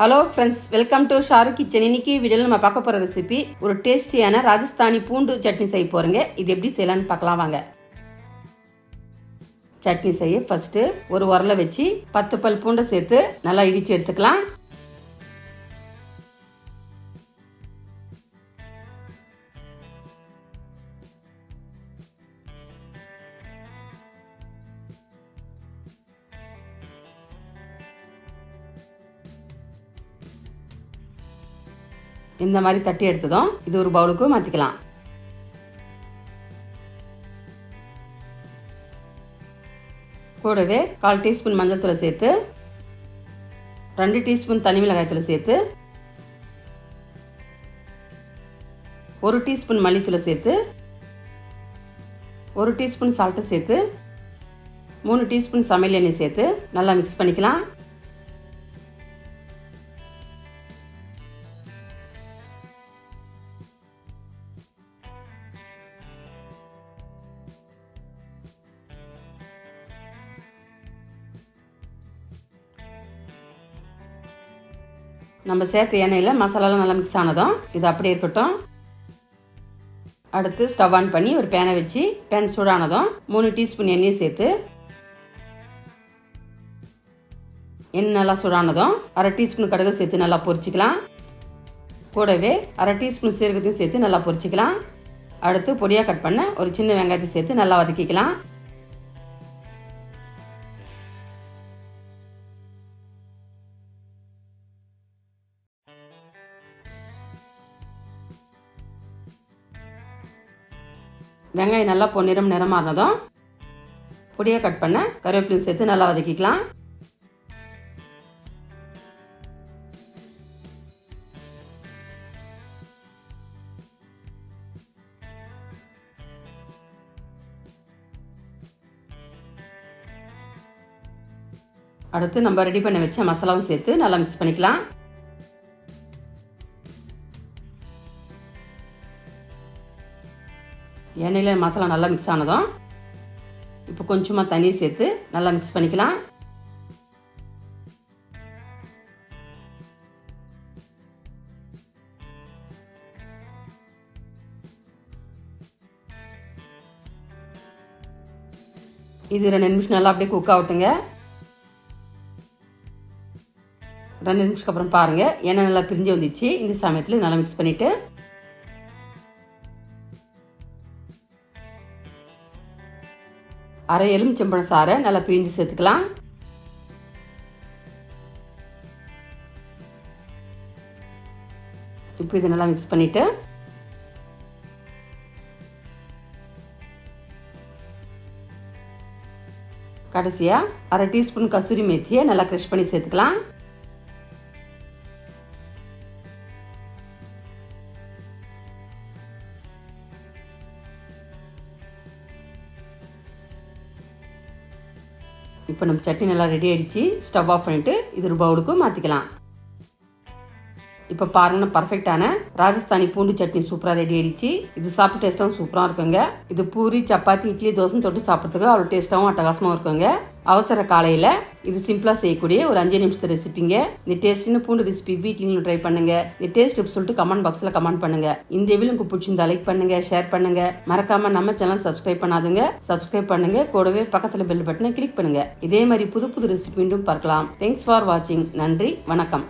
Hello friends welcome to Sharu kitchen இன்னைக்கு வீடியோவில் நம்ம பார்க்க போகிற ரெசிபி ஒரு டேஸ்டியான ராஜஸ்தானி பூண்டு சட்னி செய்ய போகிறேங்க இது எப்படி செய்யலாம்னு பார்க்கலாம் வாங்க. சட்னி செய்ய ஃபர்ஸ்ட்டு ஒரு உரலை வச்சு பத்து பல் பூண்டை சேர்த்து நல்லா இடித்து எடுத்துக்கலாம். இந்த மாதிரி தட்டி எடுத்ததும் இது ஒரு பவுலுக்கு மாற்றிக்கலாம் கூடவே கால் டீஸ்பூன் மஞ்சள் தூளை சேர்த்து ரெண்டு டீஸ்பூன் தனி மிளகாயத்தில் சேர்த்து ஒரு டீஸ்பூன் மல்லித்தூளை சேர்த்து ஒரு டீஸ்பூன் சால்ட்டை சேர்த்து மூணு டீஸ்பூன் சமையல் எண்ணெய் சேர்த்து நல்லா மிக்ஸ் பண்ணிக்கலாம். நம்ம சேர்த்த எண்ணெயில் மசாலாலாம் நல்லா மிக்ஸ் ஆனதும் இது அப்படியே இருக்கட்டும். அடுத்து ஸ்டவ் ஆன் பண்ணி ஒரு பேனை வச்சு பேன் சூடானதும் மூணு டீஸ்பூன் எண்ணெயை சேர்த்து எண்ணெய் நல்லா சூடானதும் அரை டீஸ்பூன் கடுகு சேர்த்து நல்லா பொரிச்சிக்கலாம். கூடவே அரை டீஸ்பூன் சீரகத்தையும் சேர்த்து நல்லா பொரிச்சிக்கலாம். அடுத்து பொடியாக கட் பண்ண ஒரு சின்ன வெங்காயத்தை சேர்த்து நல்லா வதக்கிக்கலாம். வெங்காயம் நல்லா பொன்னிறம் நிறமானதும் பொடியாக கட் பண்ண கருவேப்பிலையும் சேர்த்து நல்லா வதக்கிக்கலாம். அடுத்து நம்ம ரெடி பண்ணி வச்ச மசாலாவும் சேர்த்து நல்லா மிக்ஸ் பண்ணிக்கலாம். எண்ணெயில் மசாலா நல்லா மிக்ஸ் ஆனதும் இப்போ கொஞ்சமாக தண்ணி சேர்த்து நல்லா மிக்ஸ் பண்ணிக்கலாம். இது ரெண்டு நிமிஷம் நல்லா அப்படியே குக் ஆகட்டுங்க. ரெண்டு நிமிஷத்துக்கு அப்புறம் பாருங்கள் எண்ணெய் நல்லா பிரிஞ்சு வந்துச்சு. இந்த சமயத்தில் நல்லா மிக்ஸ் பண்ணிவிட்டு அரை எலுமிச்சம்பழம் சாறை நல்லா பிழிஞ்சு சேர்த்துக்கலாம். இப்போ இதை நல்லா மிக்ஸ் பண்ணிவிட்டு கடைசியாக அரை டீஸ்பூன் கசூரி மேத்தியை நல்லா க்ரஷ் பண்ணி சேர்த்துக்கலாம். இப்போ நம்ம சட்னி நல்லா ரெடி ஆகிடுச்சு ஸ்டவ் ஆஃப் பண்ணிவிட்டு இது ஒரு பவுலுக்கு மாற்றிக்கலாம் இப்போ பாருங்க பர்ஃபெக்டான ராஜஸ்தானி பூண்டு சட்னி சூப்பராக ரெடி ஆயிடுச்சு. இது சாப்பிட்டு டேஸ்ட்டாகவும் சூப்பராக இருக்குங்க. இது பூரி சப்பாத்தி இட்லி தோசை தொட்டு சாப்பிட்றதுக்கு அவ்வளோ டேஸ்ட்டாகவும் அட்டகாசமாக இருக்குங்க. அவசர காலையில் இது சிம்பிளாக செய்யக்கூடிய ஒரு அஞ்சு நிமிஷத்து ரெசிபிங்க இந்த டேஸ்ட்னு பூண்டு ரெசிபி வீட்லையும் ட்ரை பண்ணுங்க. இந்த டேஸ்ட் சொல்லிட்டு கமெண்ட் பாக்ஸில் கமெண்ட் பண்ணுங்க. இந்த வீடியோ உங்களுக்கு பிடிச்சிருந்தா லைக் பண்ணுங்க ஷேர் பண்ணுங்க. மறக்காம நம்ம சேனல் சப்ஸ்கிரைப் பண்ணாதுங்க. சப்ஸ்கிரைப் பண்ணுங்க. கூடவே பக்கத்தில் பெல் பட்டனை கிளிக் பண்ணுங்க. இதே மாதிரி புது புது ரெசிபி மீண்டும் பார்க்கலாம். தேங்க்ஸ் ஃபார் வாட்சிங் நன்றி வணக்கம்.